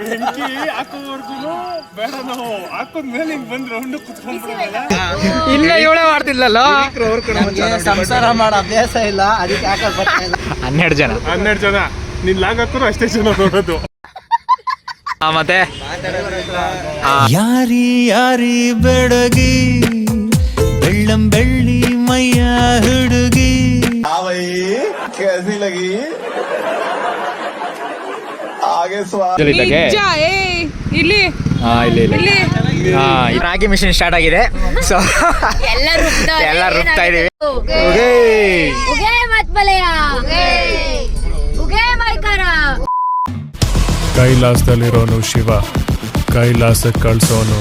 ಬೆಂಕಿ ಹಾಕೋವರೆಗೂ ಬೇಡ ನಾವು ಹಾಕೋದ್ಮೇಲೆ ಹಿಂಗ್ ಬಂದ್ ರೌಂಡ್ ಇಲ್ಲ ಇವಳೇ ಮಾಡ್ತಿಲ್ಲಲ್ಲ ಸಂಸಾರ ಮಾಡ ಅಭ್ಯಾಸ ಇಲ್ಲ ಅದಕ್ಕೆ ಹಾಕಕ್ ಬರ್ತಾ ಇಲ್ಲ. ಹನ್ನೆರಡು ಜನ. ಹನ್ನೆರಡು ಜನ. ನಿನ್ ಲಾಗ್ ಹಾಕೋರು ಅಷ್ಟೇ ಜನ ನೋಡೋದು. ಆ, ಮತ್ತೆ? ಯಾರಿ ಯಾರಿ ಬೆಡಗಿ ಬೆಳ್ಳಂ ಬೆಳ್ಳಿ ಮೈಯ ಹುಡುಗಿ. ಇಲ್ಲಿ. ಇಲ್ಲಿ ಇಲ್ಲಿ. ಈ ರಾಗಿ ಮಿಷಿನ್ ಸ್ಟಾರ್ಟ್ ಆಗಿದೆ. ಸೊ ಎಲ್ಲ ರುಬ್ತಾ ಇದೀವಿ ಕೈಲಾಸದಲ್ಲಿರೋನು ಶಿವ. ಕೈಲಾಸಕ್ಕೆ ಕಳ್ಸೋನು.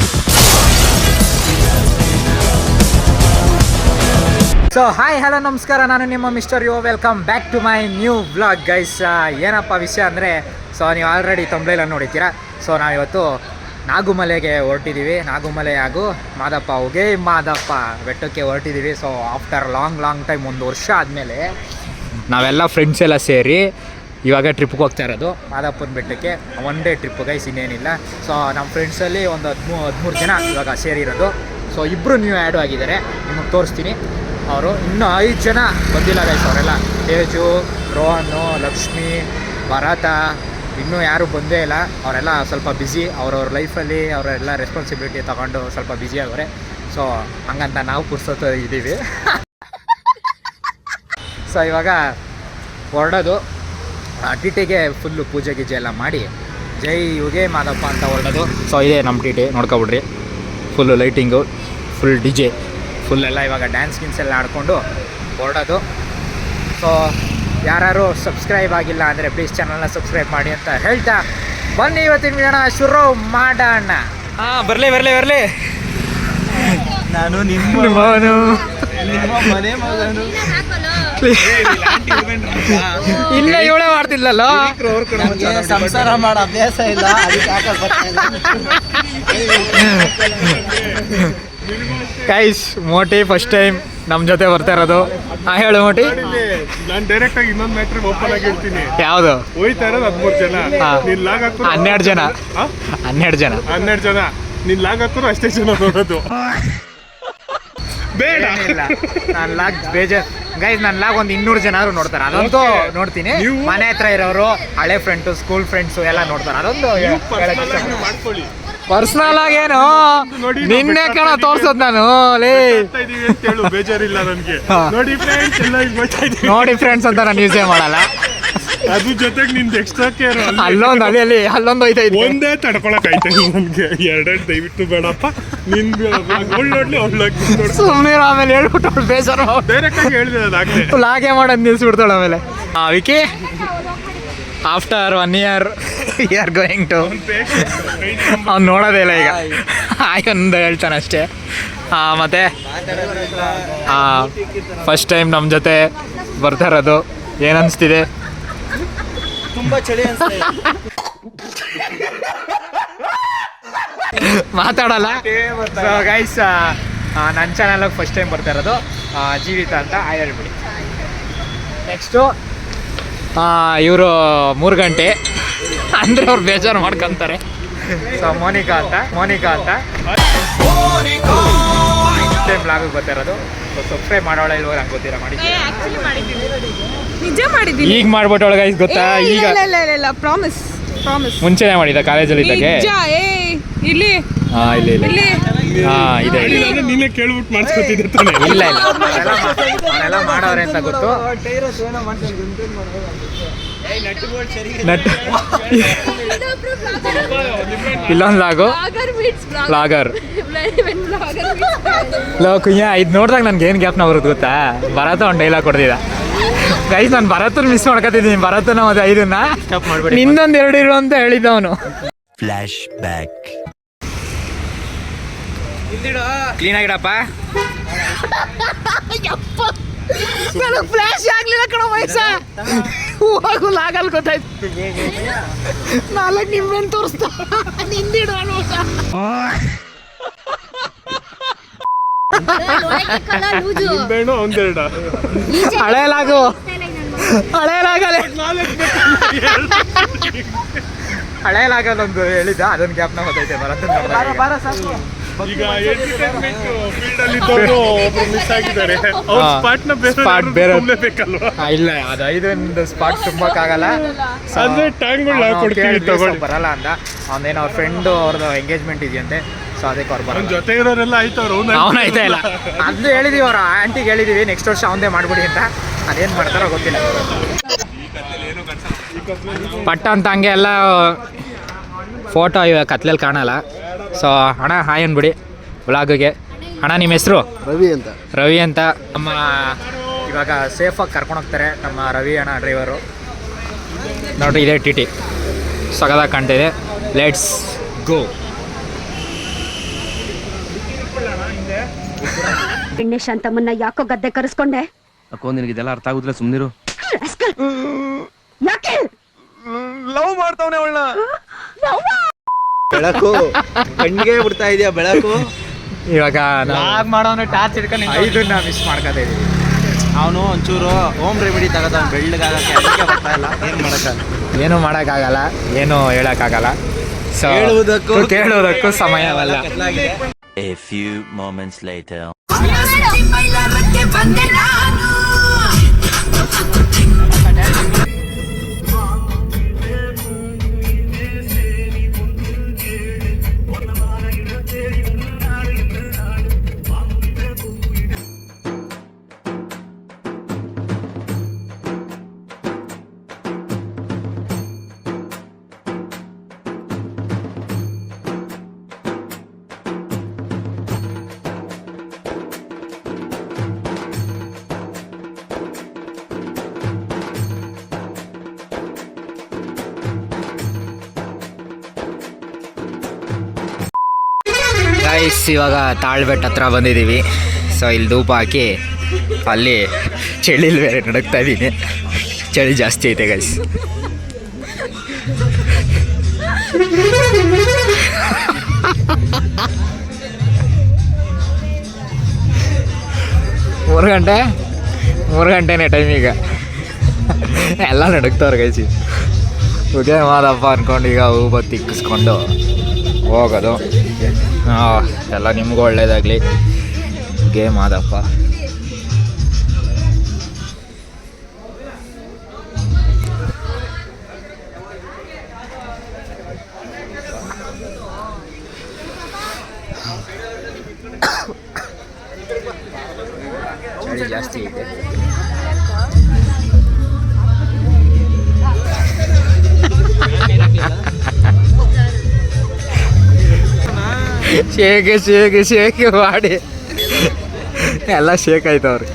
ಸೊ ಹಾಯ್ ಹಲೋ ನಮಸ್ಕಾರ. ನಾನು ನಿಮ್ಮ mister U. Welcome back to my new blog guys ಏನಪ್ಪ ವಿಷಯ ಅಂದರೆ ಸೊ ನೀವು ಆಲ್ರೆಡಿ ತೊಂಬೈಲ ನೋಡಿದ್ದೀರಾ? ಸೊ ನಾವಿವತ್ತು ನಾಗುಮಲೆಗೆ ಹೊರಟಿದ್ದೀವಿ. ನಾಗುಮಲೆ ಹಾಗೂ ಮಾದಪ್ಪ ಹೋಗಿ ಮಾದಪ್ಪ ಬೆಟ್ಟಕ್ಕೆ ಹೊರಟಿದ್ದೀವಿ. So after long long time ಒಂದು ವರ್ಷ ಆದಮೇಲೆ ನಾವೆಲ್ಲ ಫ್ರೆಂಡ್ಸ್ ಎಲ್ಲ ಸೇರಿ ಇವಾಗ ಟ್ರಿಪ್ಗೆ ಹೋಗ್ತಾ ಇರೋದು. ಮಾದಪ್ಪನ ಬೆಟ್ಟಕ್ಕೆ ಒನ್ ಡೇ ಟ್ರಿಪ್ ಗೈಸ್ ಇನ್ನೇನಿಲ್ಲ. ಸೊ ನಮ್ಮ ಫ್ರೆಂಡ್ಸಲ್ಲಿ ಒಂದು ಹದಿಮೂ, ಹದಿಮೂರು ಜನ ಇವಾಗ ಸೇರಿರೋದು. ಸೊ ಇಬ್ಬರು ನೀವು ಆ್ಯಡ್ ಆಗಿದ್ದಾರೆ. ನಿಮಗೆ ತೋರಿಸ್ತೀನಿ. ಅವರು ಇನ್ನೂ ಐದು ಜನ ಬಂದಿಲ್ಲ ಗೈಸ್ ಅವರೆಲ್ಲ. ತೇಜು ರೋಹನ್ ಲಕ್ಷ್ಮಿ, ಭರತ ಇನ್ನೂ ಯಾರೂ ಬಂದೇ ಇಲ್ಲ. ಅವರೆಲ್ಲ ಸ್ವಲ್ಪ ಬ್ಯುಸಿ ಅವ್ರವ್ರ ಲೈಫಲ್ಲಿ ಅವರೆಲ್ಲ ರೆಸ್ಪಾನ್ಸಿಬಿಲಿಟಿ ತಗೊಂಡು ಸ್ವಲ್ಪ ಬ್ಯುಸಿ ಆಗವ್ರೆ ಸೊ ಹಂಗಂತ ನಾವು ಪುರ್ಸೋತ ಇದ್ದೀವಿ ಸೊ ಇವಾಗ ಹೊರಡೋದು. ಟಿಟಿಗೆ ಫುಲ್ಲು ಪೂಜೆ ಗೀಜೆ ಎಲ್ಲ ಮಾಡಿ ಜೈ ಯುಗೆ ಮಾದಪ್ಪ ಅಂತ ಹೊರಡೋದು. ಸೊ ಇದೇ ನಮ್ಮ T T, ನೋಡ್ಕೊಬಿಡ್ರಿ. Full lighting full D J full ಎಲ್ಲ ಇವಾಗ ಡ್ಯಾನ್ಸ್ ಗಿನ್ಸ್ ಎಲ್ಲ ಆಡ್ಕೊಂಡು ಹೊರಡೋದು. ಸೊ ಯಾರು ಸಬ್ಸ್ಕ್ರೈಬ್ ಆಗಿಲ್ಲ ಅಂದರೆ ಪ್ಲೀಸ್ ಚಾನಲ್ನ ಸಬ್ಸ್ಕ್ರೈಬ್ ಮಾಡಿ ಅಂತ ಹೇಳ್ತಾ ಬನ್ನಿ ಇವತ್ತಿನ ಜನ ಶುರು ಮಾಡೋಣ. ಹಾಂ ಬರಲಿ ಬರಲಿ ಬರಲಿ. ನಾನು ನಿಮ್ಮ ಮಗನು. ನಿಮ್ಮ ಮನೆ ಮಗನು. ಇಲ್ಲ ಇವಳೆ ಮಾಡ್ತಿದ್ಲಲ್ಲ? ನಮ್ಗೆ ಸಂಸಾರ ಮಾಡೋ ಅಭ್ಯಾಸ ಇಲ್ಲ ಕೈಸ್ ಮೋಟಿ ಫಸ್ಟ್ ಟೈಮ್ ನಮ್ಮ ಜೊತೆ ಬರ್ತಾ ಇರೋದು. ಹಾ ಹೇಳು ಮೋಟಿ. ನಾನು ಡೈರೆಕ್ಟ್ ಆಗಿ ಇನ್ನೊಂದು ಮ್ಯಾಟ್ರಿ ಓಪನ್ ಆಗಿ ಹೇಳ್ತೀನಿ. ಯಾವುದು? ಹೋಯ್ತಾ ಇರೋದು ಹದಿಮೂರು ಜನ. ಹಾ. ನಿನ್ ಲಾಗ್ ಹಾಕೋರು ಹನ್ನೆರಡು ಜನ. ಹಾ? ಹನ್ನೆರಡು ಜನ. ಹನ್ನೆರಡು ಜನ. ನಿನ್ ಲಾಗ್ ಹಾಕೋರು ಅಷ್ಟೇ ಜನ ನೋಡೋದು ಬೇಡ. ನಾನು ಲಾಗ್ ಬೇಜಾರ್. ಗೈಸ್ ನನ್ನ ಲಾಗ್ ಒಂದು ಇನ್ನೂರು ಜನ ಆದ್ರೂ ನೋಡ್ತಾರೆ. ಅದಂತೂ Okay. ನೋಡ್ತೀನಿ. ನೀವು- ಮನೆ ಹತ್ರ ಇರೋರು ಹಳೆ ಫ್ರೆಂಡ್ಸು ಸ್ಕೂಲ್ ಫ್ರೆಂಡ್ಸು ಎಲ್ಲ ನೋಡ್ತಾರೆ. ಅದೊಂದು Personal ಆಗಿ ಮಾಡ್ಕೊಳ್ಳಿ. ಪರ್ಸನಲ್ ಆಗೇನು ನಿನ್ನೆ ಕಣ ತೋರ್ಸದ್ ನಾನು ಲೇ. ಬೇಜಾರಿಲ್ಲ ನನ್ಗೆ. ನೋಡಿ ಫ್ರೆಂಡ್ಸ್ ಎಲ್ಲ ನೋಡಿ ಫ್ರೆಂಡ್ಸ್ ಅಂತ ನಾನು ಯೂಸೇ ಮಾಡಲ್ಲ. ಅದು ಜೊತೆಗೆ ನಿಂದ ಎಕ್ಸ್ಟ್ರಾ ಕೇರ್ ಅಲ್ಲೊಂದು ಅಲ್ಲಿ ಅಲ್ಲಿ ಅಲ್ಲೊಂದು ಐತೆ ಒಂದೇ ತಡ್ಕೊಳಕ್ ಐತೆ ನನ್ಗೆ. ಎರಡೆರಡು ದಯವಿಟ್ಟು ಬೇಡಪ್ಪ. ನಿನ್ ಒಳ್ಳೊಡ್ಲಿ ಒಳ್ಳೋಗಿ ಸುಮ್ಮನೆ ಆಮೇಲೆ ಹೇಳ್ಬಿಟ್ಟು ಬೇಜಾರು ಡೈರೆಕ್ಟ್ ಆಗಿ ಹೇಳಿದೆ ಅದಾಗ್ಲೇ. ಲಾಗೆ ಮಾಡೋದು ನಿಲ್ಸ್ಬಿಡ್ತಾಳೆ ಆಮೇಲೆ. Vicky after one year you are going to ಅವ್ನು ನೋಡೋದೇ ಇಲ್ಲ ಈಗ. ಆಯ್ ಒಂದು ಹೇಳ್ತಾನೆ ಅಷ್ಟೇ. ಹಾಂ ಮತ್ತೆ? ಫಸ್ಟ್ ಟೈಮ್ ನಮ್ಮ ಜೊತೆ ಬರ್ತಾ ಇರೋದು. ಏನನ್ನಿಸ್ತಿದೆ ತುಂಬ ಚಳಿ. ಮಾತಾಡಲ್ಲ? ಗೈಸ್ ನನ್ನ ಚಾನಲ್ಗೆ ಫಸ್ಟ್ ಟೈಮ್ ಬರ್ತಾ ಇರೋದು ಜೀವಿತ ಅಂತ ಹೇಳ್ಬಿಡಿ. ನೆಕ್ಸ್ಟು ಇವರು ಮೂರು ಗಂಟೆ. ಅಂದರೆ ಅವ್ರು ಬೇಜಾರು ಮಾಡ್ಕೊತಾರೆ. ಸೊ ಮೋನಿಕಾ ಅಂತ ಮೋನಿಕಾ ಅಂತ. ಟೈಮ್ ಗೊತ್ತಿರೋದು ಸಬ್ಸ್ಕ್ರೈಬ್ ಮಾಡೋಳ ಇಲ್ವೋ ನಂಗೆ ಗೊತ್ತಿಲ್ಲ ಮಾಡಿ ನಿಜ ಮಾಡಿದ್ದೀನಿ. ಈಗ ಮಾಡ್ಬಿಟ್ಟೊಳಗ ಗೈಸ್ ಗೊತ್ತಾ? ಈಗ ಇಲ್ಲ ಇಲ್ಲ ಇಲ್ಲ ಇಲ್ಲ ಪ್ರಾಮಿಸ್ ಪ್ರಾಮಿಸ್ ಮುಂಚೆನೇ ಮಾಡಿದ್ದ ಕಾಲೇಜಲ್ಲಿ ಇದ್ದಾಗೆ ನಿಜ ಏ ಇಲ್ಲಿ ಹಾಂ ಇಲ್ಲಿ ಇಲ್ಲಿ. ಇಲ್ಲಿ? ಹಾಂ ಇದೆ ಇದೆ. ನೀನೇ ಕೇಳ್ಬಿಟ್ಟು ಮಾಡಿಸ್ಕೊತಿದ್ದೆ ತಾನೆ. ಇಲ್ಲ ಇಲ್ಲ. ಅವರೆಲ್ಲ ಮಾ- ಅವರೆಲ್ಲ ಮಾಡೋರೆ ಅಂತ ಗೊತ್ತು. ನಟ್ ಇಲ್ಲೊಂದು ಲಾಗು. ಲಾಗರ್ ಲೋ ಕುಯ್ಯ ಇದು ನೋಡಿದಾಗ ನನ್ಗೆ ಏನು ಗ್ಯಾಪ್ ಬರುತ್ತೆ ಗೊತ್ತಾ? ಭರತ ಒಂದು ಡೈಲಾಗ್ ಕೊಡ್ತಿದ್ದ ಗೈಸ್ ನಾನು ಭರತನ ಮಿಸ್ ಮಾಡ್ಕೊತಿದ್ದೀನಿ. ಭರತನ ಮತ್ತೆ ಐದನ್ನ. ಇನ್ನೊಂದು ಎರಡು ಇರು ಅಂತ ಹೇಳಿದ್ದ ಅವನು. Flash back clean ಆಗಿಡಪ್ಪ. ನನಗೆ ಫ್ಲಾಶ್ ಆಗ್ಲಿಲ್ಲ ಕಣ ವಯಸ್ಸ ಹೋಗು ಲಾಗಲ್ ಗೊತ್ತಾಯ್ತು. ನಾಲ್ಕು ನಿಮ್ಮೇನ್ ತೋರಿಸ್ತಾ. ನಿಂದಿಡು ಲೂಜು ಬೇಣು ಒಂದೆರಡ. ಹಳೆ ಲಾಗು ಹಳೆ ಲಾಗಲೆ ಹಳೆ ಲಾಗಲ್ಲೊಂದು ಹೇಳಿದ್ದ ಅದೊಂದು ಗ್ಯಾಪ್ನ ಗೊತ್ತೈತೆ ಬರೋದು ಈಗ ಎಂಟರ್ಟೈನ್ಮೆಂಟ್ ಫೀಲ್ಡ್ ಅಲ್ಲಿ ಇದ್ದವರು ಒಬ್ರು ಮಿಸ್ ಆಗಿದ್ದಾರೆ. ಅವ್ರ. ಸ್ಪಾಟ್ನ ಬೇರೆ Spot ಬೇರೆ- ಬೇಕಲ್ವಾ ಆ, ಇಲ್ಲ ಅದು ಐದರಿಂದ ಸ್ಪಾಟ್ ತುಂಬಕ್ಕಾಗಲ್ಲ. So, ಅಂದ್ರೆ ನಾವು ಅವ್ನು ಕೊಡ್ತೀವಿ ಕೇಳಿದ್ವಿ, so ಬರಲ್ಲ ಅಂದ. ಅವನೇನು ಅವ್ರ ಫ್ರೆಂಡ್ ಅವ್ರದ್ದು ಎಂಗೇಜ್ಮೆಂಟ್ ಇದೆಯಂತೆ ಸೊ ಅದಕ್ಕೆ ಅವ್ರು ಬರೋ ಬರಲ್ಲ ಜೊತೆ ಇರೋರೆಲ್ಲ ಆಯ್ತವ್ರು ಅವ್ನು ಆಯ್ತಾ ಇಲ್ಲ. ಅದು ಹೇಳಿದೀವಿ ಅವ್ರ ಆಂಟಿಗೆ ಹೇಳಿದೀವಿ ನೆಕ್ಸ್ಟ್ ವರ್ಷ ಅವನದೇ ಮಾಡ್ಬಿಡಿ ಅಂತ. ಅದೇನು ಮಾಡ್ತಾರೋ ಗೊತ್ತಿಲ್ಲ. ಪಟ್ಟ ಅಂತ ಹಂಗೆ ಎಲ್ಲ ಫೋಟೋ ಇವಾಗ ಕತ್ಲಲ್ಲಿ ಕಾಣಲ್ಲ. ಸೊ ಅಣ್ಣ ಹಾಯ್ ಅನ್ಬಿಡಿ ಬ್ಲಾಗ್ಗೆ ಅಣ್ಣ ನಿಮ್ಮ ಹೆಸರು? ರವಿ ಅಂತ. ರವಿ ಅಂತ. ನಮ್ಮ ಇವಾಗ ಸೇಫಾಗಿ ಕರ್ಕೊಂಡು ಹೋಗ್ತಾರೆ ನಮ್ಮ ರವಿ ಅಣ್ಣ ಡ್ರೈವರು ನೋಡ್ರಿ ಇದೇ ಟಿ ಟಿ ಸಗದಾಗಿ ಕಾಣ್ತಿದೆ ಲೆಟ್ಸ್ ಗೋ ಗಣೇಶ್ ಮುನ್ನ ಯಾಕೋ ಗದ್ದೆ ಕರೆಸ್ಕೊಂಡೆ? ಅಕ್ಕೋ ನಿನಗೆ ಇದೆಲ್ಲ ಅರ್ಥ ಆಗುದಿಲ್ಲ ಸುಮ್ನಿರು. ಯಾಕೆ? ಲವ್ ಮಾಡ್ತಾವನೆ ಅವಳನ್ನ. ಬೆಳಕು ಕಣ್ಣಿಗೆ ಬಿಡ್ತಾ ಇದೆಯಾ ಬೆಳಕು ಇವಾಗ ಮಾಡೋನು ಟಾರ್ಚ್ ಹಿಡ್ಕೊಂಡು ಐದನ್ನ ಮಿಸ್ ಮಾಡ್ಕೊತಾ ಇದೀವಿ ಅವನು ಒಂಚೂರು ಹೋಮ್ ರೆಮಿಡಿ ತಗೋದ ಬೆಳ್ಳಗಾಗಕ್ಕೆ ಅದಕ್ಕೆ ಬರ್ತಾ ಇಲ್ಲ ಏನು ಮಾಡಕ್ಕಲ್ಲ ಏನು ಮಾಡೋಕ್ಕಾಗಲ್ಲ ಏನು ಹೇಳೋಕ್ಕಾಗಲ್ಲ ಸೊ ಹೇಳುವುದಕ್ಕೂ ಕೇಳುವುದಕ್ಕೂ ಸಮಯವಲ್ಲ a few moments later. Guys ಇವಾಗ ತಾಳ್ಬೆಟ್ಟ ಹತ್ರ ಬಂದಿದ್ದೀವಿ. ಸೊ ಇಲ್ಲಿ ಧೂಪ ಹಾಕಿ ಅಲ್ಲಿ ಚಳಿಲಿ ಬೇರೆ ನಡಕ್ತಾ ಇದ್ದೀನಿ. ಚಳಿ ಜಾಸ್ತಿ ಐತೆ ಗೈಸ್ ಮೂರು ಗಂಟೆ? ಮೂರು ಗಂಟೆನೇ ಟೈಮ್ ಈಗ. ಎಲ್ಲ ನಡುಕ್ತವ್ರೆ ಗೈಸಿ ಉದಯ ಮಾದಪ್ಪ ಅಂದ್ಕೊಂಡು ಈಗ ಹೂ ಬತ್ತಿ ಇಕ್ಕಿಸ್ಕೊಂಡು ಹೋಗೋದು. ಹಾಂ ಎಲ್ಲ ನಿಮಗೂ ಒಳ್ಳೇದಾಗಲಿ. ಗೇಮ್ ಆದಪ್ಪ. ಶೇಕೆ ಶೇಕ್ ಶೇಕೆ ಮಾಡಿ. ಎಲ್ಲ ಶೇಕ್ ಆಯ್ತವ್ರಿ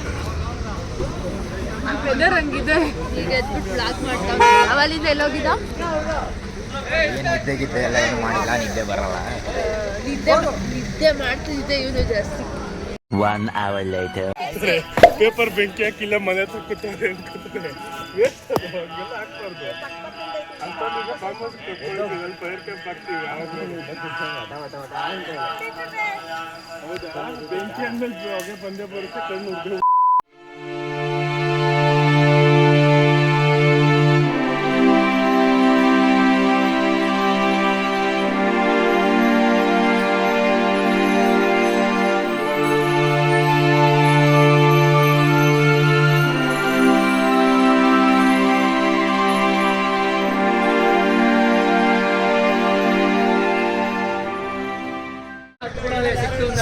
ಈಗ ಎದ್ಬಿಟ್ಟು ಬ್ಲಾಕ್ ಮಾಡ್ತಾ ಅವಲ್ಲಿಂದ ಎಲ್ಲೋಗಿದ್ದ? ನಿದ್ದೆ ಗಿದ್ದೆ ಎಲ್ಲ ಏನು ಮಾಡಿಲ್ಲ ನಿದ್ದೆ ಬರಲ್ಲ. ನಿದ್ದೆ ನಿದ್ದೆ ಮಾಡ್ತಿದ್ದೆ ಇವನು ಜಾಸ್ತಿ. One hour later. ಪೇಪರ್ ಬೆಂಕಿ ಹಾಕಿಲ್ಲ ಮನೆ ಹತ್ರ ಕೂತಾರೆ ಅನ್ಕೋತಾರೆ ಬೆಂಕಿ ಬಂದೇ ಬರುತ್ತೆ ಕಣ್ಣು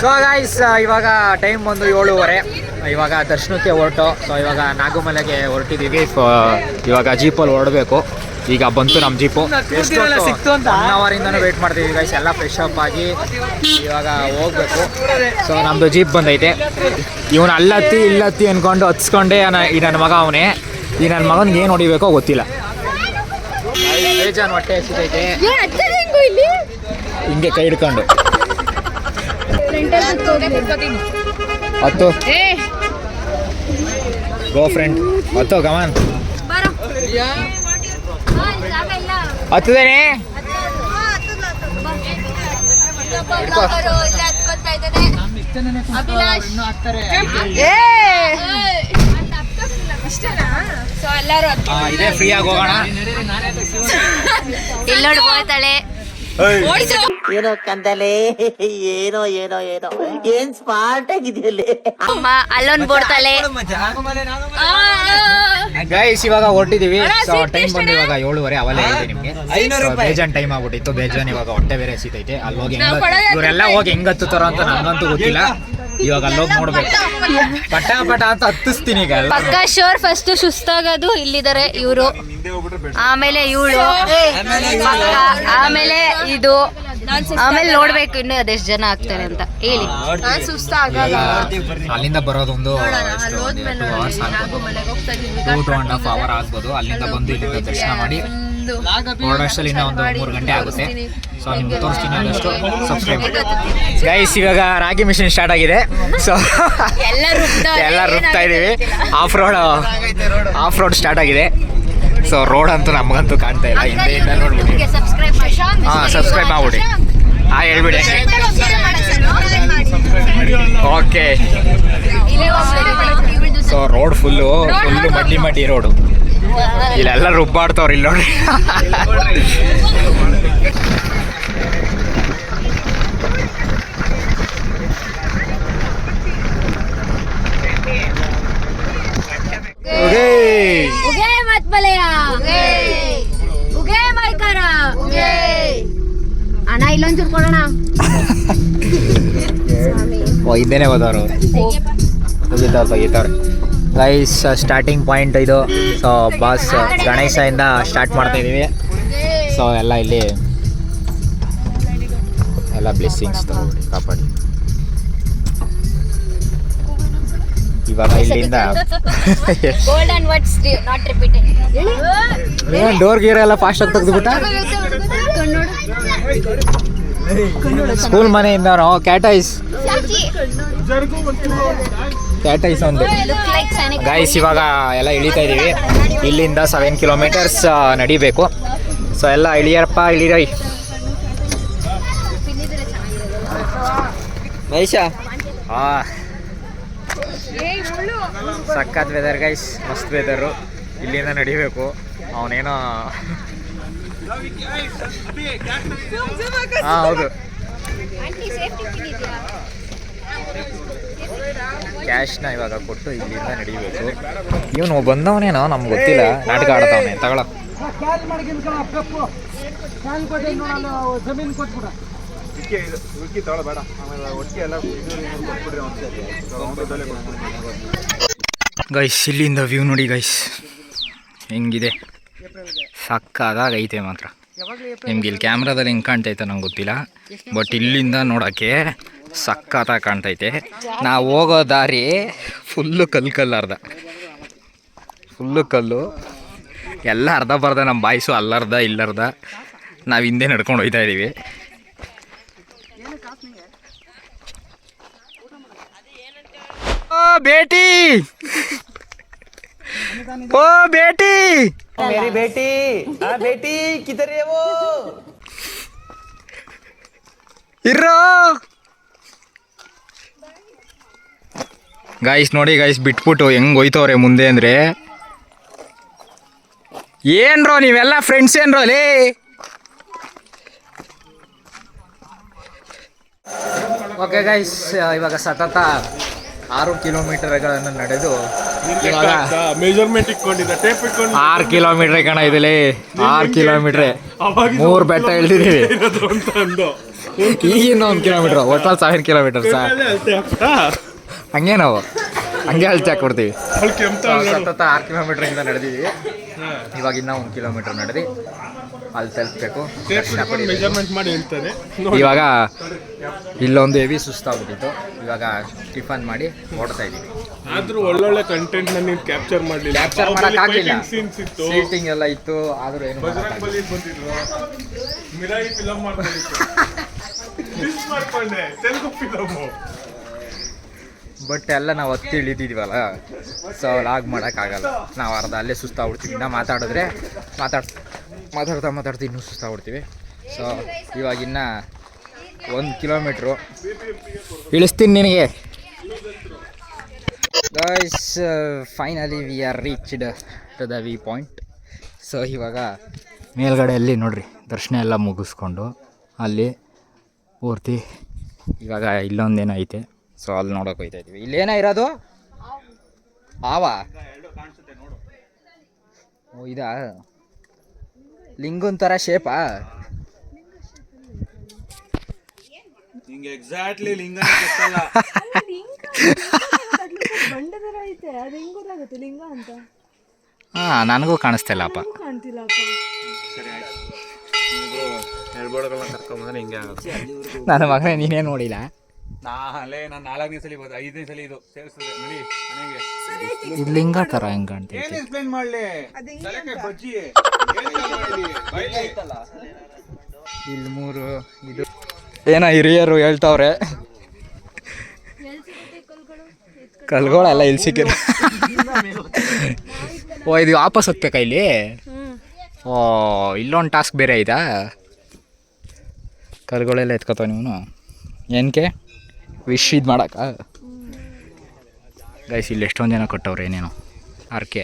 ಸೊ ಗಾಯ್ಸ್ ಇವಾಗ ಟೈಮ್ ಬಂದು ಏಳುವರೆ. ಇವಾಗ ದರ್ಶನಕ್ಕೆ ಹೊರಟು. ಸೊ ಇವಾಗ ನಾಗುಮಲೆಗೆ ಹೊರಟಿದ್ದೀವಿ. ಇವಾಗ ಜೀಪಲ್ಲಿ ಹೊರಡಬೇಕು. ಈಗ ಬಂತು ನಮ್ಮ ಜೀಪು ಸಿಕ್ತು ಅಂತ? ಅವರಿಂದನೂ ವೆಯ್ಟ್ ಮಾಡ್ತಿದ್ದೀವಿ ಗೈಸ್ ಎಲ್ಲ ಫ್ರೆಶ್ ಅಪ್ ಆಗಿ ಇವಾಗ ಹೋಗ್ಬೇಕು. ಸೊ ನಮ್ಮದು ಜೀಪ್ ಬಂದೈತೆ. ಇವನು ಅಲ್ಲತ್ತಿ ಇಲ್ಲತ್ತಿ ಅಂದ್ಕೊಂಡು ಹತ್ಸ್ಕೊಂಡೆ ನ- ಈ ನನ್ನ ಮಗ ಅವನೇ. ಈ ನನ್ನ ಮಗನಿಗೆ ಏನು ಹೊಡಿಬೇಕೋ ಗೊತ್ತಿಲ್ಲ. ಬೇಜಾನ್ ಹೊಟ್ಟೆ ಹಸಿದೈತೆ ಹಿಂಗೆ ಕೈ ಹಿಡ್ಕೊಂಡು. ಹತ್ತು. ಗೋ ಫ್ರೆಂಡ್ ಹತ್ತು. ಗಮನ್ ಹತ್ತದೇನೆ? ಇಲ್ಲಿ ಫ್ರೀ ಆಗಿ ಹೋಗೋಣ. ಇಲ್ಲಿ ನೋಡಿ ಏನೋ ಕಂದಲೆ ಏನೋ ಏನೋ ಏನೋ. ಏನ್ ಸ್ಮಾರ್ಟ್ ಆಗಿದೆಯಲ್ಲಿ. ಅಮ್ಮ ಅಲ್ಲೊಂದು ಬೋಡ್ತಾಳೆ ಗೈಸ್ ಇವಾಗ ಹೊರಟಿದೀವಿ. ಸೊ ಟೈಮ್ ಬಂದು? ಇವಾಗ ಏಳುವರೆ ಅವಲೇ ಹೇಳಿದೆ ನಿಮ್ಗೆ. So, ಬೇಜಾನ್ ಟೈಮ್ ಆಗ್ಬಿಟ್ಟಿತ್ತು. ಬೇಜಾನ್ ಇವಾಗ ಹೊಟ್ಟೆ ಬೇರೆ ಸೀತೈತೆ ಅಲ್ಲಿ ಹೋಗಿ ಇವರೆಲ್ಲ ಹೋಗಿ ಹೆಂಗ್ ಹತ್ತುತ್ತಾರೋ ಅಂತ ನನಗಂತೂ ಗೊತ್ತಿಲ್ಲ. ಇವಾಗ ಅಲ್ಲೋಗಿ ನೋಡ್ಬೇಕು. ಪಟ ಪಟ ಅಂತ ಹತ್ತಿಸ್ತೀನಿ ಈಗ. ಪಕ್ಕ ಶೋರ್ ಫಸ್ಟ್ ಸುಸ್ತಾಗೋದು ಇಲ್ಲಿದ್ದಾರೆ ಇವರು. ಆಮೇಲೆ ಇವಳು. ಆಮೇಲೆ ಇದು. ಆಮೇಲೆ ನೋಡ್ಬೇಕು ಇನ್ನು ಅದೆಷ್ಟು ಜನ ಆಗ್ತಾರೆ ಅಂತ. ಹೇಳಿ. ಅಲ್ಲಿಂದ ಬರೋದೊಂದು ಟೂ ಅಂಡ್ ಹಾಫ್ ಅವರ್ ಆಗ್ಬೋದು. ಅಲ್ಲಿಂದ ಬಂದು ಇಲ್ಲಿಂದ ದರ್ಶನ ಮಾಡಿ. ಹೊರಡೋಷ್ಟರಲ್ಲಿ ಇನ್ನೂ ಒಂದು ಮೂರು ಗಂಟೆ ಆಗುತ್ತೆ. ಸೊ ನಿಮ್ಗೆ ತೋರಿಸ್ತೀನಿ ಆದಷ್ಟು ಸಬ್ಸ್ಕ್ರೈಬ್ ಗೈಸ್ ಇವಾಗ ರಾಗಿ ಮಿಷಿನ್ ಸ್ಟಾರ್ಟ್ ಆಗಿದೆ. ಸೊ ಎಲ್ಲ ರುಬ್ತಾ ಇದೀವಿ off road off road start ಆಗಿದೆ. ಸೊ ರೋಡ್ ಅಂತೂ ನಮಗಂತೂ ಕಾಣ್ತಾ ಇಲ್ಲ. ಹಿಂದೆಯಿಂದ ಇಂದ ನೋಡ್ಬಿಡಿ. ಹಾಂ ಸಬ್ಸ್ಕ್ರೈಬ್ ಮಾಡ್ಬಿಡಿ. ಹಾಂ ಹೇಳ್ಬಿಡಿ. Okay so road full full muddy muddy road ಇಲ್ಲೆಲ್ಲ ರುಬ್ಬಾಡ್ತವ್ರ ಇಲ್ಲಿ ನೋಡ್ರಿ. ಓಕೆ ಉಗೇ ಮತ್ ಬಲೆಯ. ಉಗೇ. ಮೈಕಾರ. ಅಣ್ಣ ಇಲ್ಲೊಂಚೂರು ಕೊಡೋಣ. ತೆಗಿತಾವ್ರೆ ಗೈಸ್ ಸ್ಟಾರ್ಟಿಂಗ್ ಪಾಯಿಂಟ್ ಇದು. ಸೊ ಬಾಸ್ ಗಣೇಶದಿಂದ ಸ್ಟಾರ್ಟ್ ಮಾಡ್ತಾ ಇದ್ದೀವಿ ಸೊ ಎಲ್ಲ ಇಲ್ಲಿ ಎಲ್ಲ ಬ್ಲೆಸ್ಸಿಂಗ್ಸ್ ತಗೊಳ್ಳಿ ಕಾಪಾಡಿ. ಇವಾಗ ಇಲ್ಲಿಂದ ಡೋರ್ ಗೀರ್ ಎಲ್ಲ ಫಾಸ್ಟ್ ಆಗಿ ತೆಗೆದುಬಿಟ್ಟ? ಸ್ಕೂಲ್ ಮನೆಯಿಂದ ನಾವು ಕ್ಯಾಟೈಸ್ ಒಂದು. ಲೈಕ್ ಸೈನಿಕ್ ಗೈಸ್ ಇವಾಗ ಎಲ್ಲ ಇಳಿತಾ ಇದ್ದೀವಿ ಇಲ್ಲಿಂದ ಸೆವೆನ್ ಕಿಲೋಮೀಟರ್ಸ್ ನಡಿಬೇಕು. ಸೊ ಎಲ್ಲ ಇಳಿಯಪ್ಪ ಇಳಿರೈ. ಮಹೇಶ? ಹಾಂ ಸಖತ್ ವೆದರ್ ಗೈಸ್ ಮಸ್ತ್ ವೆದರು ಇಲ್ಲಿಂದ ನಡಿಬೇಕು. ಅವನೇನೋ ಹಾಂ ಹೌದು. ಕ್ಯಾಶ್ನ ಇವಾಗ ಕೊಟ್ಟು ಇಲ್ಲಿಂದ ನಡಿಬೇಕು. ಇವನು ಬಂದವನೇನೋ ನಮ್ಗೆ ಗೊತ್ತಿಲ್ಲ. ನಾಟಕ ಆಡ್ತಾವನೆ. ತಗೊಳ. ಗೈಸ್ ಇಲ್ಲಿಂದ ವ್ಯೂ ನೋಡಿ ಗೈಸ್ ಹೆಂಗಿದೆ? ಸಕ್ಕದಾಗೈತೆ ಮಾತ್ರ. ನಿಮ್ಗೆ ಇಲ್ಲಿ ಕ್ಯಾಮ್ರಾದಲ್ಲಿ ಹೆಂಗೆ ಕಾಣ್ತೈತೆ ನಂಗೆ ಗೊತ್ತಿಲ್ಲ. ಬಟ್ ಇಲ್ಲಿಂದ ನೋಡೋಕ್ಕೆ ಸಕ್ಕತ್ತಾಗಿ ಕಾಣ್ತೈತೆ. ನಾವು ಹೋಗೋ ದಾರಿ ಫುಲ್ಲು ಕಲ್ಲು ಕಲ್ಲು ಅರ್ಧ. ಫುಲ್ಲು ಕಲ್ಲು. ಎಲ್ಲ ಅರ್ಧ ಬರ್ದ ನಮ್ಮ ಬಾಯ್ಸು ಅಲ್ಲರ್ಧ ಇಲ್ಲರ್ಧ. ನಾವು ಹಿಂದೆ ನಡ್ಕೊಂಡು ಹೋಗ್ತಾ ಇದ್ದೀವಿ ಓ ಬೇಟಿ ಓ ಭೇಟಿ! ಮೇರಿ ಬೇಟಿ ಆ ಬೇಟಿ ಇರೋ ಗಾಯ್ಸ್ ನೋಡಿ ಗಾಯ್ಸ್ ಬಿಟ್ಬಿಟ್ಟು ಹೆಂಗ್ ಹೋಯ್ತವ್ರೆ ಮುಂದೆ ಅಂದ್ರೆ. ಏನ್ರೋ ನೀವೆಲ್ಲ ಫ್ರೆಂಡ್ಸ್ ಏನ್ರೋ ಲೇ ಓಕೆ ಗೈಸ್ ಇವಾಗ ಸತತ ಆರು ಕಿಲೋಮೀಟರ್ಗಳನ್ನು ನಡೆದು ಮೆಜರ್ಮೆಂಟ್ ಇಟ್ಕೊಂಡಿದ್ದ ಟೇಪ್ ಇಟ್ಕೊಂಡು ಆರು ಕಿಲೋಮೀಟರ್ ಕಣ ಇದಿಲ್ಲಿ ಆರು ಕಿಲೋಮೀಟ್ರೆ. ಮೂರು ಬೆಟ್ಟ ಇಳಿದಿದ್ದೀವಿ. ಇರೋದು ಅಂತ ಅಂದು. ಈಗಿನ ಒಂದು ಕಿಲೋಮೀಟ್ರ್ ಒಟ್ಟಲ್ಲಿ ಸಾವಿರ ಕಿಲೋಮೀಟರ್ ಸರ್. ಹಂಗೆ ನಾವು. ಹಂಗೆ ಅಳ್ತಿ ಹಾಕ್ಬಿಡ್ತೀವಿ ಸತತ ಆರು ಇಂದ ನಡೆದಿದ್ದೀವಿ. ಇವಾಗ ಇನ್ನೂ ಒಂದು ಕಿಲೋಮೀಟ್ರ್ ನಡೆದಿ. ಅಲ್ಲಿ ತಲುಪಬೇಕು. ಇವಾಗ ಇಲ್ಲೊಂದು ಹೆವಿ ಸುಸ್ತಾಗ್ಬಿಟ್ಟಿತ್ತು. ಇವಾಗ ಟಿಫನ್ ಮಾಡಿ ಓಡ್ತಾ ಇದ್ದೀವಿ ಆದ್ರೂ ಒಳ್ಳೊಳ್ಳೆ ಕಂಟೆಂಟ್ನ ನೀವು ಕ್ಯಾಪ್ಚರ್ ಮಾಡ್ಲಿಲ್ಲ. ಕ್ಯಾಪ್ಚರ್ ಮಾಡೋಕ್ಕಾಗಲಿಲ್ಲ ಸೀಟಿಂಗ್ ಎಲ್ಲ ಇತ್ತು. ಆದರೂ ಏನು ಮಿರಾಯಿ ಫಿಲಮ್ ಮಾಡ್ಕೊಂಡಿತ್ತು ಮಾಡ್ಕೊಂಡೆ. ತೆಲುಗು ಫಿಲಮು ಬಟ್ ಎಲ್ಲ ನಾವು ಹತ್ತಿ ಇಳಿದಿದ್ವಲ್ಲ ಸೊ ಲಾಗ್ ಮಾಡೋಕ್ಕಾಗಲ್ಲ ನಾವು ಅರ್ಧ ಅಲ್ಲೇ ಸುಸ್ತಾಗ್ಬಿಡ್ತೀವಿ. ಇನ್ನೂ ಮಾತಾಡಿದ್ರೆ ಮಾತಾಡ್, ಮಾತಾಡ್ತಾ ಮಾತಾಡ್ತಾ ಇನ್ನೂ ಸುಸ್ತಾಗ್ಬಿಡ್ತೀವಿ. ಸೊ ಇವಾಗಿನ್ನ ಒಂದು ಕಿಲೋಮೀಟ್ರು. ಇಳಿಸ್ತೀನಿ ನಿನಗೆ. Guys finally we are reached to the view point so ಇವಾಗ ಮೇಲ್ಗಡೆ ಅಲ್ಲಿ ನೋಡ್ರಿ, ದರ್ಶನ ಎಲ್ಲ ಮುಗಿಸ್ಕೊಂಡು ಅಲ್ಲಿ ಪೂರ್ತಿ ಇವಾಗ ಇಲ್ಲೊಂದೇನೋ ಐತೆ ಸೊ ಅಲ್ಲಿ ನೋಡೋಕೆ ಹೋಗ್ತಾ ಇದ್ದೀವಿ ಇಲ್ಲೇನೋ ಇರೋದು? ಆವಾ? ಓ ಇದಾ? ಲಿಂಗನ್ ಥರ ಶೇಪಾ ಎಕ್ಸಾಕ್ಟ್ಲಿ ಲಿಂಗ ಗೊತ್ತಲ್ಲ ಹಾಂ ನನಗೂ ಕಾಣಿಸ್ತಿಲ್ಲಪ್ಪ ನನ್ನ ಮಗನೇ ನೀನೇ ನೋಡಿಲ್ಲ. ನಾಳೆ ನಾನು ನಾಲ್ಕನೇ ಸಲ ಬಂದ ಐದನೇ ಸಲ ಇದು ಸೇರಿಸ್ತದೆ ನೋಡಿ ಮನೆಗೆ. ಇದು ಲಿಂಗ ತರ ಹೆಂಗೆ ಕಾಣ್ತೈತೆ? ಏನ್ ಎಕ್ಸ್ಪ್ಲೈನ್ ಮಾಡ್ಲಿ? ಬಜ್ಜಿ. ಇಲ್ಲಿ ಮೂರು ಇದು. ಏನೋ ಹಿರಿಯರು ಹೇಳ್ತಾವ್ರೆ. ಕಲ್ಗಳೆಲ್ಲ ಇಲ್ಲಿ ಸಿಕ್ಕಿದೆ ಓ ಇದು ವಾಪಸ್ ಹೋಗ್ಬೇಕಾ ಇಲ್ಲಿ? ಓ ಇಲ್ಲೊಂದು ಟಾಸ್ಕ್ ಬೇರೆ ಐತಾ ಕಲ್ಗಳೆಲ್ಲ ಎತ್ಕೋತಾವ ನೀವು ಏನಕ್ಕೆ ವಿಶ್ ಇದು ಮಾಡಕ್ಕ? ಗೈಸ್ ಇಲ್ಲಿ ಎಷ್ಟೊಂದು ಜನ ಕೊಟ್ಟವ್ರೆ ಏನೇನೋ. ಅರ್ಕೆ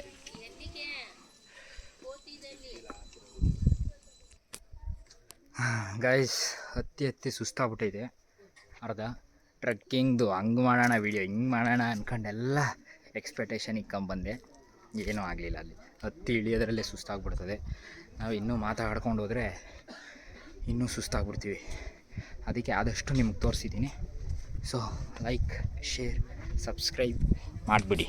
ಗೈಸ್ ಹತ್ತಿ ಹತ್ತಿ ಸುಸ್ತಾಗ್ಬಿಟ್ಟೈತೆ. ಅರ್ಧ. ಟ್ರಕ್ಕಿಂಗ್ದು ಹಂಗೆ ಮಾಡೋಣ ವೀಡಿಯೋ ಹಿಂಗೆ ಮಾಡೋಣ ಅಂದ್ಕೊಂಡೆಲ್ಲ ಎಕ್ಸ್ಪೆಕ್ಟೇಷನ್ ಇಕ್ಕೊಂಬಂದೆ. ಏನೂ ಆಗಲಿಲ್ಲ ಅಲ್ಲಿ. ಹತ್ತಿ ಇಳಿಯೋದ್ರಲ್ಲೇ ಸುಸ್ತಾಗ್ಬಿಡ್ತದೆ. ನಾವು ಇನ್ನೂ ಮಾತಾಡ್ಕೊಂಡು ಹೋದರೆ ಇನ್ನೂ ಸುಸ್ತಾಗ್ಬಿಡ್ತೀವಿ. ಅದಕ್ಕೆ ಆದಷ್ಟು ನಿಮ್ಗೆ ತೋರಿಸಿದ್ದೀನಿ ಸೊ ಲೈಕ್ ಶೇರ್ ಸಬ್ಸ್ಕ್ರೈಬ್ ಮಾಡಿಬಿಡಿ.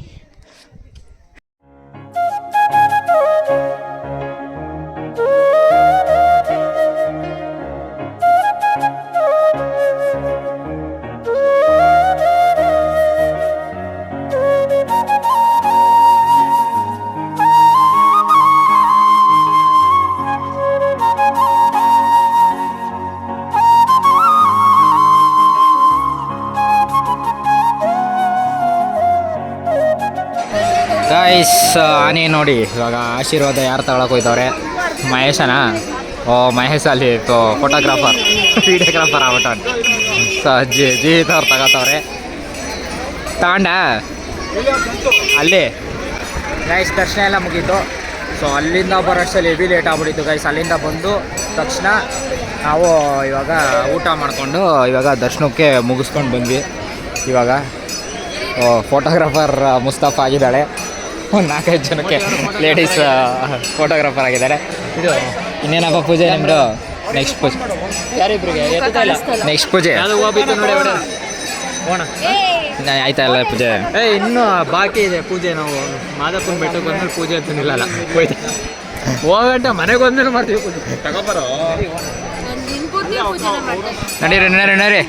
ಗಾಯ್ಸ್ ಆನೆ ನೋಡಿ. ಇವಾಗ ಆಶೀರ್ವಾದ ಯಾರು ತಗೊಳಕ್ಕೆ ಹೋಯ್ತವ್ರೆ? ಮಹೇಶನಾ? ಓ, ಮಹೇಶ್ ಅಲ್ಲಿ ಫೋಟೋಗ್ರಾಫರ್ ವಿಡಿಯೋಗ್ರಾಫರ್ ಆಗ್ಬಿಟ್ಟು ಸೊ, ಜಿ, ಜೀವಿತ ಅವ್ರು ತಗೋತವ್ರೆ. ತಗೊಂಡ ಅಲ್ಲಿ. ಗೈಸ್ ದರ್ಶನ ಎಲ್ಲ ಮುಗೀತು. ಸೊ ಅಲ್ಲಿಂದ ಬರೋಷ್ಟಲ್ಲಿ ಹೆವಿ ಲೇಟ್ ಆಗ್ಬಿಟ್ಟಿತ್ತು. ಗೈಸ್ ಅಲ್ಲಿಂದ ಬಂದು ತಕ್ಷಣ ನಾವು ಇವಾಗ ಊಟ ಮಾಡಿಕೊಂಡು ಇವಾಗ ದರ್ಶನಕ್ಕೆ ಮುಗಿಸ್ಕೊಂಡು ಬಂದ್ವಿ. ಇವಾಗ ಫೋಟೋಗ್ರಾಫರ್ ಮುಸ್ತಫ್ ಆಗಿದ್ದಾಳೆ. ಒಂದು ನಾಲ್ಕೈದು ಜನಕ್ಕೆ ಲೇಡೀಸ್ ಫೋಟೋಗ್ರಾಫರ್ ಆಗಿದ್ದಾರೆ. ಇದು ಇನ್ನೇನಪ್ಪ ಪೂಜೆ ನಿಮ್ಮದು ನೆಕ್ಸ್ಟ್ ಪೂಜೆ. ಯಾರಿಬ್ರಿಗೆ? ನೆಕ್ಸ್ಟ್ ಪೂಜೆ. ಆಯ್ತಾ ಇಲ್ಲ ಪೂಜೆ? ಏ ಇನ್ನು ಬಾಕಿ ಇದೆ ಪೂಜೆ ನಾವು. ಮಾದಪ್ಪನ ಬೆಟ್ಟಕ್ಕೆ ಬಂದ್ಮೇಲೆ ಪೂಜೆ ಅಂತ ನಿಲ್ಲಲ್ಲ. ಹೋಯ್ತು. ಹೋಗಂಟ ಮನೆಗೆ ಬಂದ್ಮೇಲೆ ಮಾಡ್ತೀವಿ ಪೂಜೆ. ತಗೋಬರೋ? ನಡೀರಿ ನಡೀರಿ ನಡೀರಿ.